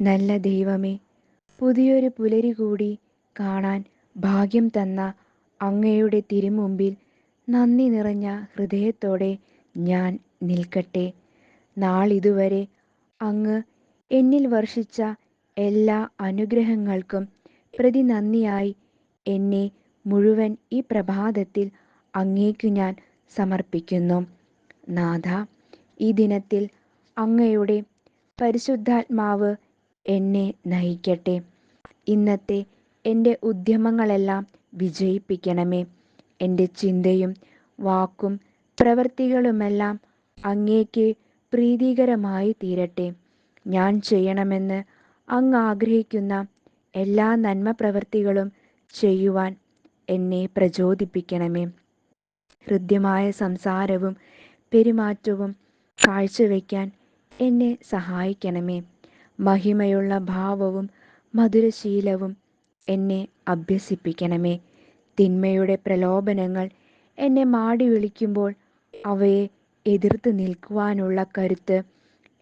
നല്ല ദൈവമേ പുതിയൊരു പുലരി കൂടി കാണാൻ ഭാഗ്യം തന്ന അങ്ങയുടെ തിരുമുമ്പിൽ നന്ദി നിറഞ്ഞ ഹൃദയത്തോടെ ഞാൻ നിൽക്കട്ടെ. നാളിതുവരെ അങ്ങ് എന്നിൽ വർഷിച്ച എല്ലാ അനുഗ്രഹങ്ങൾക്കും പ്രതി നന്ദിയായി എന്നെ മുഴുവൻ ഈ പ്രഭാതത്തിൽ അങ്ങേക്കു ഞാൻ സമർപ്പിക്കുന്നു. നാഥ ഈ ദിനത്തിൽ അങ്ങയുടെ പരിശുദ്ധാത്മാവ് എന്നെ നയിക്കട്ടെ. ഇന്നത്തെ എന്റെ ഉദ്യമങ്ങളെല്ലാം വിജയിപ്പിക്കണമേ. എന്റെ ചിന്തയും വാക്കും പ്രവൃത്തികളുമെല്ലാം അങ്ങേക്ക് പ്രീതികരമായി തീരട്ടെ. ഞാൻ ചെയ്യണമെന്ന് അങ്ങ് ആഗ്രഹിക്കുന്ന എല്ലാ നന്മ പ്രവൃത്തികളും ചെയ്യുവാൻ എന്നെ പ്രചോദിപ്പിക്കണമേ. ഹൃദ്യമായ സംസാരവും പെരുമാറ്റവും കാഴ്ചവെക്കാൻ എന്നെ സഹായിക്കണമേ. മഹിമയുള്ള ഭാവവും മധുരശീലവും എന്നെ അഭ്യസിപ്പിക്കണമേ. തിന്മയുടെ പ്രലോഭനങ്ങൾ എന്നെ മാടി വിളിക്കുമ്പോൾ അവയെ എതിർത്ത് നിൽക്കുവാനുള്ള കരുത്ത്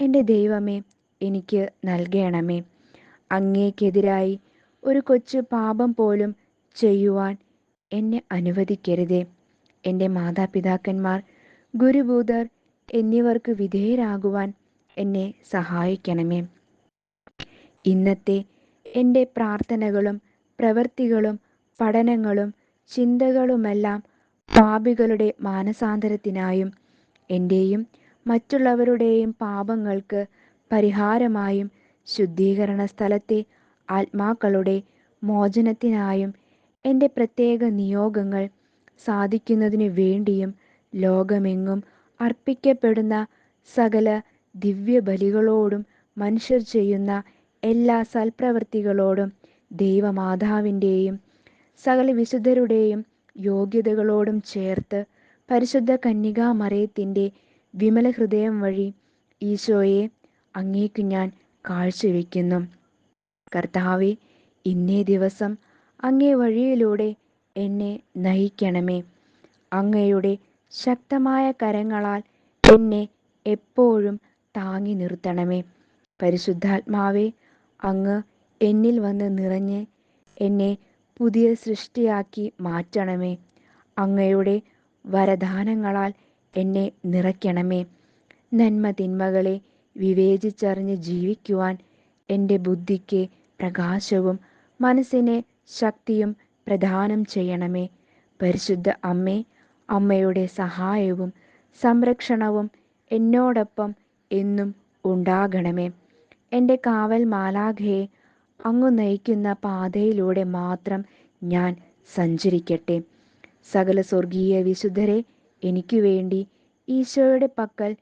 എന്റെ ദൈവമേ എനിക്ക് നൽകണമേ. അങ്ങേക്കെതിരായി ഒരു കൊച്ചു പാപം പോലും ചെയ്യുവാൻ എന്നെ അനുവദിക്കരുതേ. എന്റെ മാതാപിതാക്കന്മാർ ഗുരുഭൂതർ എന്നിവർക്ക് വിധേയരാകുവാൻ എന്നെ സഹായിക്കണമേ. ഇന്നത്തെ എന്റെ പ്രാർത്ഥനകളും പ്രവൃത്തികളും പഠനങ്ങളും ചിന്തകളുമെല്ലാം പാപികളുടെ മാനസാന്തരത്തിനായും എന്റെയും മറ്റുള്ളവരുടെയും പാപങ്ങൾക്ക് പരിഹാരമായും ശുദ്ധീകരണ സ്ഥലത്തെ ആത്മാക്കളുടെ മോചനത്തിനായും എന്റെ പ്രത്യേക നിയോഗങ്ങൾ സാധിക്കുന്നതിനു വേണ്ടിയും ലോകമെങ്ങും അർപ്പിക്കപ്പെടുന്ന സകല ദിവ്യബലികളോടും മനുഷ്യർ ചെയ്യുന്ന എല്ലാ സൽപ്രവൃത്തികളോടും ദൈവമാതാവിന്റെയും സകല വിശുദ്ധരുടെയും യോഗ്യതകളോടും ചേർത്ത് പരിശുദ്ധ കന്യകാമറയത്തിന്റെ വിമല ഹൃദയം വഴി ഈശോയെ അങ്ങേക്കു ഞാൻ കാഴ്ചവെക്കുന്നു. കർത്താവെ ഇന്നേ ദിവസം അങ്ങേ വഴിയിലൂടെ എന്നെ നയിക്കണമേ. അങ്ങയുടെ ശക്തമായ കരങ്ങളാൽ എന്നെ എപ്പോഴും താങ്ങി നിർത്തണമേ. പരിശുദ്ധാത്മാവെ അങ്ങ് എന്നിൽ വന്ന് നിറഞ്ഞ് എന്നെ പുതിയ സൃഷ്ടിയാക്കി മാറ്റണമേ. അങ്ങയുടെ വരദാനങ്ങളാൽ എന്നെ നിറയ്ക്കണമേ. നന്മ തിന്മകളെ വിവേചിച്ചറിഞ്ഞ് ജീവിക്കുവാൻ എന്റെ ബുദ്ധിക്ക് പ്രകാശവും മനസ്സിനെ ശക്തിയും പ്രദാനം ചെയ്യണമേ. പരിശുദ്ധ അമ്മേ അമ്മയുടെ സഹായവും സംരക്ഷണവും എന്നോടൊപ്പം എന്നും ഉണ്ടാകണമേ. എന്റെ കാവൽ മാലാഖയെ അങ്ങു നയിക്കുന്ന പാതയിലൂടെ മാത്രം ഞാൻ സഞ്ചരിക്കട്ടെ. സകല സ്വർഗീയ വിശുദ്ധരെ എനിക്ക് വേണ്ടി ഈശോയുടെ പക്കൽ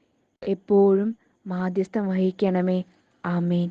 എപ്പോഴും മാധ്യസ്ഥം വഹിക്കണമേ. ആമേൻ.